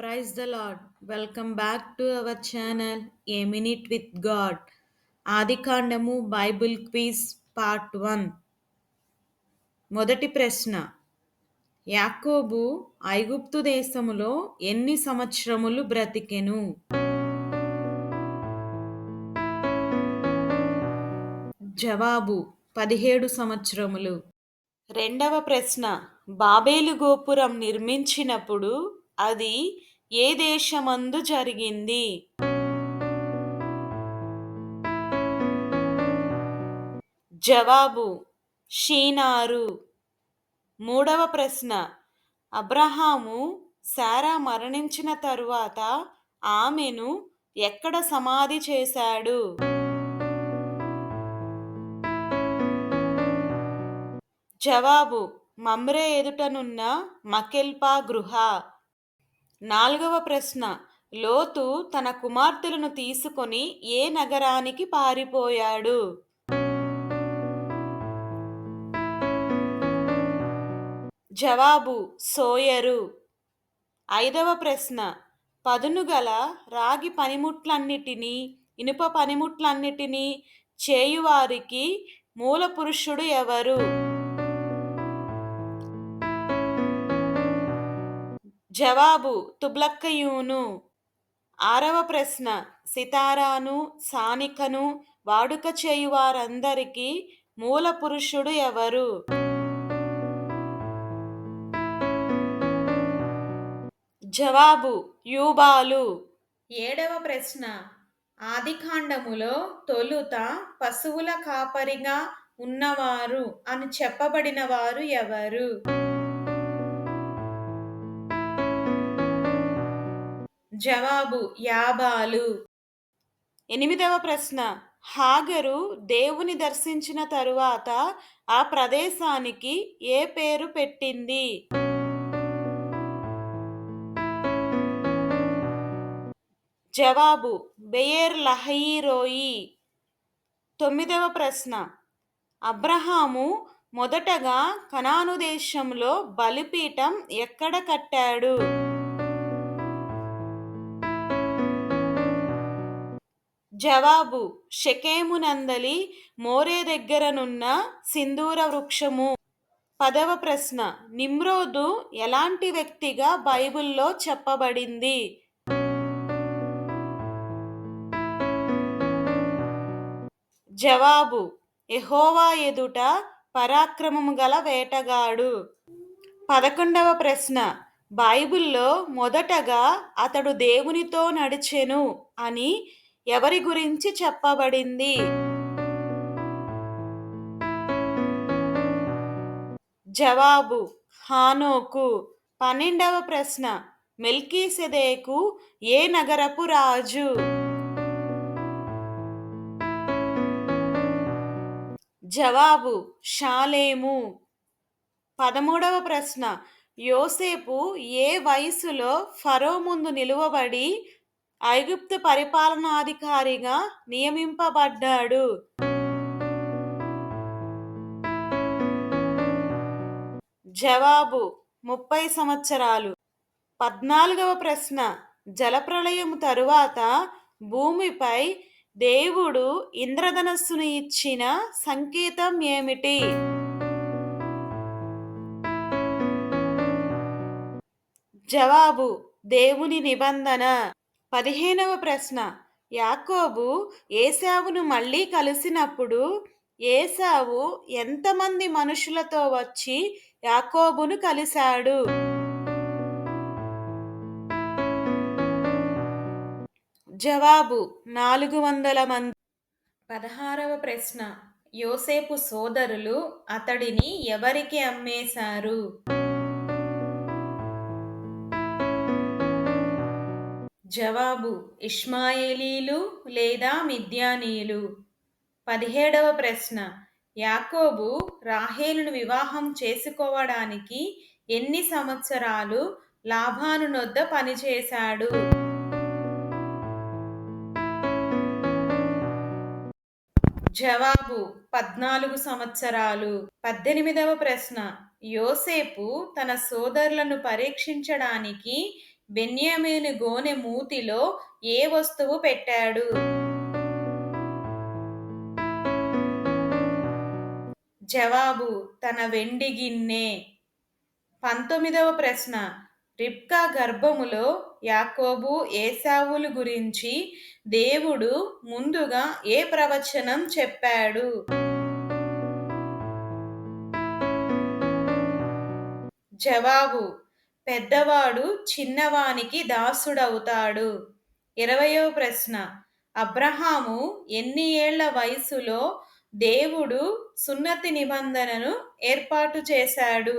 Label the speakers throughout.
Speaker 1: Praise the lord welcome back to our channel a minute with God. ఆదికాండము Bible quiz part one. మొదటి ప్రశ్న. యాకోబు ఐగుప్తు దేశములో ఎన్ని సంవత్సరములు బ్రతికెను? జవాబు పదిహేడు సంవత్సరములు. రెండవ ప్రశ్న. బాబేలు గోపురం నిర్మించినప్పుడు అది ఏ దేశమందు జరిగింది? జవాబు షీనారు. మూడవ ప్రశ్న. అబ్రహాము శారా మరణించిన తరువాత ఆమెను ఎక్కడ సమాధి చేశాడు? జవాబు మమ్రే ఎదుటనున్న మకెల్పా గృహ. నాలుగవ ప్రశ్న. లోతు తన కుమార్తెలను తీసుకొని ఏ నగరానికి పారిపోయాడు? జవాబు సోయరు. ఐదవ ప్రశ్న. పదునుగల రాగి పనిముట్లన్నిటినీ ఇనుప పనిముట్లన్నిటినీ చేయువారికి మూల పురుషుడు ఎవరు? జవాబు తుబ్లక్కయూను. ఆరవ ప్రశ్న. సితారాను సానికను వాడుక చేయువారందరికీ మూల పురుషుడు ఎవరు? జవాబు యూబాలు. ఏడవ ప్రశ్న. ఆదికాండములో తొలుత పశువుల కాపరిగా ఉన్నవారు అని చెప్పబడిన వారు ఎవరు? జవాబు యాబాలు. ఎనిమిదవ ప్రశ్న. హాగరు దేవుని దర్శించిన తరువాత ఆ ప్రదేశానికి ఏ పేరు పెట్టింది? జవాబు బెయర్ లహయిరోయి. తొమ్మిదవ ప్రశ్న. అబ్రహాము మొదటగా కనాను దేశంలో బలిపీఠం ఎక్కడ కట్టాడు? జవాబు షకేమునందలి మోరే దగ్గరనున్న సింధూర వృక్షము. పదవ ప్రశ్న నిమ్రోదు ఎలాంటి వ్యక్తిగా బైబిల్లో చెప్పబడింది? జవాబు ఎహోవా ఎదుట పరాక్రమము గల వేటగాడు. పదకొండవ ప్రశ్న బైబిల్లో మొదటగా అతడు దేవునితో నడిచెను అని ఎవరి గురించి చెప్పబడింది? జవాబు హానోకు. పన్నెండవ ప్రశ్న మెల్కీసెదేకు ఏ నగరపు రాజు? జవాబు షాలేము. పదమూడవ ప్రశ్న యోసేపు ఏ వయసులో ఫరో ముందు నిలువబడి ఐగుప్తు పరిపాలనాధికారిగా నియమింపబడ్డాడు. జవాబు ముప్పై సంవత్సరాలు. పద్నాలుగవ ప్రశ్న. జలప్రళయం తరువాత భూమిపై దేవుడు ఇంద్రధనస్సును ఇచ్చిన సంకేతం ఏమిటి? జవాబు దేవుని నిబంధన. పదిహేనవ ప్రశ్న. యాకోబు ఏసావును మళ్ళీ కలిసినప్పుడు ఏసావు ఎంతమంది మనుషులతో వచ్చి యాకోబును కలిశాడు? జవాబు నాలుగు వందల మంది. పదహారవ ప్రశ్న. యోసేపు సోదరులు అతడిని ఎవరికి అమ్మేశారు? జవాబు ఇష్మాయేలీలు లేదా మిద్యానీయులు? పదిహేడవ ప్రశ్న. యాకోబు రాహేలును వివాహం చేసుకోవడానికి ఎన్ని సంవత్సరాలు లాభాను నొద్ద పనిచేశాడు? జవాబు పద్నాలుగు సంవత్సరాలు. పద్దెనిమిదవ ప్రశ్న. యోసేపు తన సోదరులను పరీక్షించడానికి బెన్యామీను గోనె మూతిలో ఏ వస్తువు పెట్టాడు? జవాబు తన వెండి గిన్నె. పంతొమ్మిదవ ప్రశ్న. రిప్కా గర్భములో యాకోబు ఏసావులు గురించి దేవుడు ముందుగా ఏ ప్రవచనం చెప్పాడు? జవాబు పెద్దవాడు చిన్నవానికి దాసుడవుతాడు. ఇరవయో ప్రశ్న. అబ్రహాము ఎన్ని ఏళ్ళ వయసులో దేవుడు సున్నతి నిబంధనను ఏర్పాటు చేశాడు?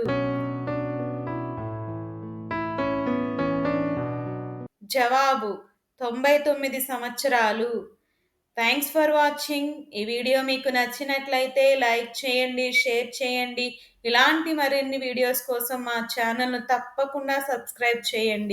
Speaker 1: జవాబు. తొంభై తొమ్మిది సంవత్సరాలు. థ్యాంక్స్ ఫర్ వాచింగ్ ఈ వీడియో మీకు నచ్చినట్లయితే లైక్ చేయండి షేర్ చేయండి. ఇలాంటి మరిన్ని వీడియోస్ కోసం మా ఛానల్ను తప్పకుండా సబ్స్క్రైబ్ చేయండి.